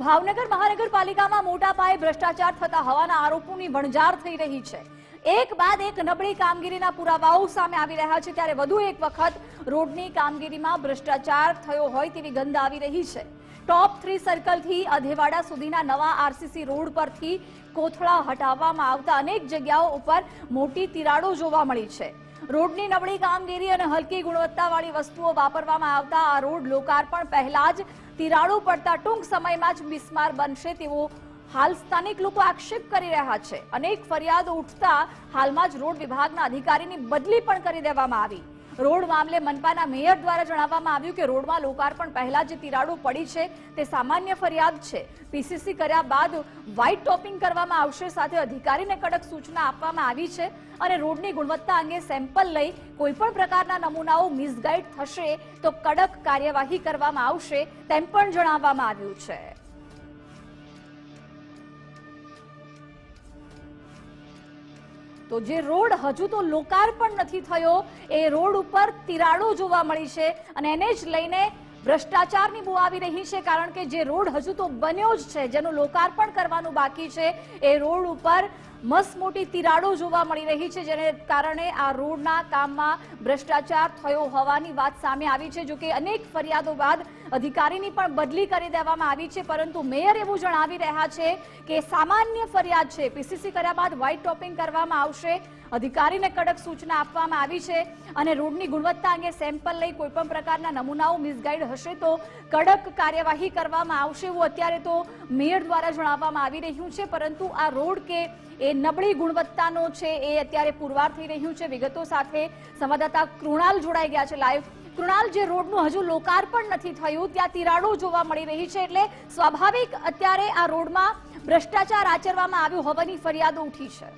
ભાવનગર મહાનગરપાલિકામાં મોટા પાયે ભ્રષ્ટાચાર થતા હોવાના આરોપોની વણઝાર થઈ રહી છે. એક બાદ એક નબળી કામગીરીના પુરાવાઓ સામે આવી રહ્યા છે. ત્યારે વધુ એક વખત રોડની કામગીરીમાં ભ્રષ્ટાચાર થયો હોય તેવી ગંધ આવી રહી છે. ટોપ થ્રી સર્કલથી અધેવાડા સુધીના નવા આરસીસી રોડ પરથી કોથળા હટાવવામાં આવતા અનેક જગ્યાઓ ઉપર મોટી તિરાડો જોવા મળી છે. રોડની નબળી કામગીરી અને હલકી ગુણવત્તાવાળી વસ્તુઓ વાપરવામાં આવતા આ રોડ લોકાર્પણ પહેલા જ તિરાડો પડતા ટૂંક સમયમાં જ બિસ્માર બનશે તેવો હાલ સ્થાનિક લોકો આક્ષેપ કરી રહ્યા છે. અનેક ફરિયાદો ઉઠતા હાલમાં જ રોડ વિભાગના અધિકારીની બદલી પણ કરી દેવામાં આવી. રોડ મામલે મનપાના મેયર દ્વારા જણાવવામાં આવ્યું કે રોડમાં લોકાર્પણ પહેલા જે તિરાડો પડી છે, તે સામાન્ય ફરિયાદ છે. પીસીસી કર્યા બાદ વ્હાઇટ ટોપિંગ કરવામાં આવશે, સાથે અધિકારીને કડક સૂચના આપવામાં આવી છે અને રોડની ગુણવત્તા અંગે સેમ્પલ લઈ કોઈપણ પ્રકારના નમૂનાઓ મિસગાઈડ થશે તો કડક કાર્યવાહી કરવામાં આવશે તેમ પણ જણાવવામાં આવ્યું છે. તો જે રોડ હજુ તો લોકાર્પણ નથી થયો, એ રોડ ઉપર તિરાડો જોવા મળી છે અને એને જ લઈને ભ્રષ્ટાચારની બુ આવી રહી છે કારણ કે જે રોડ હજુ તો બન્યો જ છે, જેનું લોકાર્પણ કરવાનું બાકી છે, એ રોડ ઉપર મસ્ત મોટી તિરાડો જોવા મળી રહી છે, જેને કારણે આ રોડના કામમાં ભ્રષ્ટાચાર થયો હોવાની વાત સામે આવી છે જો કે અનેક ફરિયાદો બાદ અધિકારીની પણ બદલી કરી દેવામાં આવી છે, પરંતુ મેયર એવું જણાવી રહ્યા છે કે સામાન્ય ફરિયાદ છે. પીસીસી કર્યા બાદ વ્હાઇટ ટોપિંગ કરવામાં આવશે. અધિકારીને કડક સૂચના આપવામાં આવી છે અને રોડની ગુણવત્તા અંગે સેમ્પલ લઈ કોઈપણ પ્રકારના નમૂનાઓ મિસગાઈડ હશે તો કડક કાર્યવાહી કરવામાં આવશે એવું અત્યારે તો મેયર દ્વારા જણાવવામાં આવી રહ્યું છે. પરંતુ આ રોડ કે એ નબળી ગુણવત્તાનો છે એ અત્યારે પુરવાર થઈ રહ્યું છે. વિગતો સાથે સંવાદદાતા કૃણાલ જોડાઈ ગયા છે. લાઈવ કૃણાલ, જે રોડનું હજુ લોકાર્પણ નથી થયું, ત્યાં તિરાડો જોવા મળી રહી છે એટલે સ્વાભાવિક અત્યારે આ રોડમાં ભ્રષ્ટાચાર આચરવામાં આવ્યો હોવાની ફરિયાદો ઉઠી છે.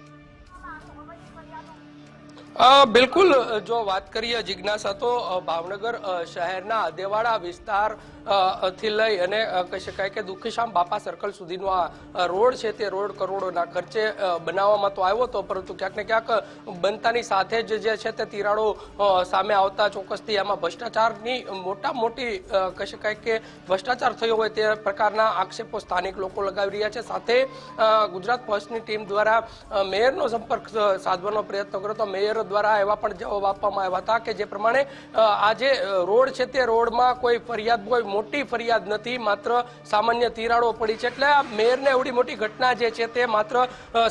બિલકુલ, જો વાત કરીએ જિજ્ઞાસા તો ભાવનગર શહેરના અદેવાડા વિસ્તારથી લઈ અને કહી શકાય કે દુખીશામ બાપા સર્કલ સુધીનો આ રોડ છે તે રોડ કરોડોના ખર્ચે બનાવવામાં તો આવ્યો હતો, પરંતુ ક્યાંક ને ક્યાંક બનતાની સાથે જ જે છે તે તિરાડો સામે આવતા ચોક્કસથી આમાં ભ્રષ્ટાચારની મોટા મોટી કહી શકાય કે ભ્રષ્ટાચાર થયો હોય તે પ્રકારના આક્ષેપો સ્થાનિક લોકો લગાવી રહ્યા છે. સાથે ગુજરાત ફર્સ્ટની ટીમ દ્વારા મેયરનો સંપર્ક સાધવાનો પ્રયત્ન કર્યો તો મેયર દ્વારા એવા પણ જવાબ આપવામાં આવ્યા હતા કે જે પ્રમાણે આજે રોડ છે તે રોડમાં કોઈ ફરિયાદ, કોઈ મોટી ફરિયાદ નથી, માત્ર સામાન્ય તિરાડો પડી છે. એટલે આ મેયરને એવડી મોટી ઘટના જે છે તે માત્ર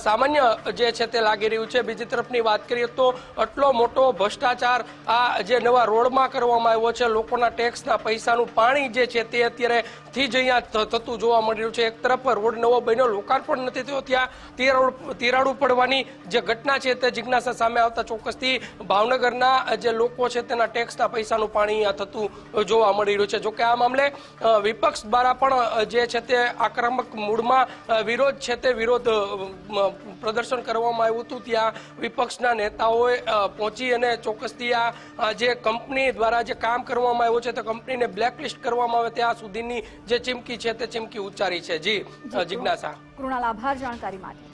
સામાન્ય જે છે તે લાગી રહ્યું છે. બીજી તરફની વાત કરીએ તો આટલો મોટો ભ્રષ્ટાચાર આ જે નવા રોડમાં કરવામાં આવ્યો છે, લોકોના ટેક્સના પૈસાનું પાણી જે છે તે અત્યારે થી જ અહીંયા થતું જોવા મળી રહ્યું છે. એક તરફ રોડ નવો બન્યો, લોકાર્પણ નથી થયો, ત્યાં તિરાડો પડવાની જે ઘટના છે તે જિજ્ઞાસા સામે આવતા ચોક્કસથી ભાવનગરના જે લોકો છે તેના ટેક્સના પૈસાનું પાણી થતું જોવા મળી રહ્યું છે. જોકે આ મામલે વિપક્ષ દ્વારા પણ જે છે તે આક્રમક મૂડમાં વિરોધ છે તે વિરોધ પ્રદર્શન કરવામાં આવ્યું હતું. ત્યાં વિપક્ષના નેતાઓએ પહોંચી અને ચોક્કસથી આ આ જે કંપની દ્વારા જે કામ કરવામાં આવ્યું છે તે કંપનીને બ્લેકલિસ્ટ કરવામાં આવે ત્યાં સુધીની જે ચીમકી છે તે ચીમકી ઉચ્ચારી છે. જી જિજ્ઞાસા. કૃણાલ આભાર જાણકારી માટે.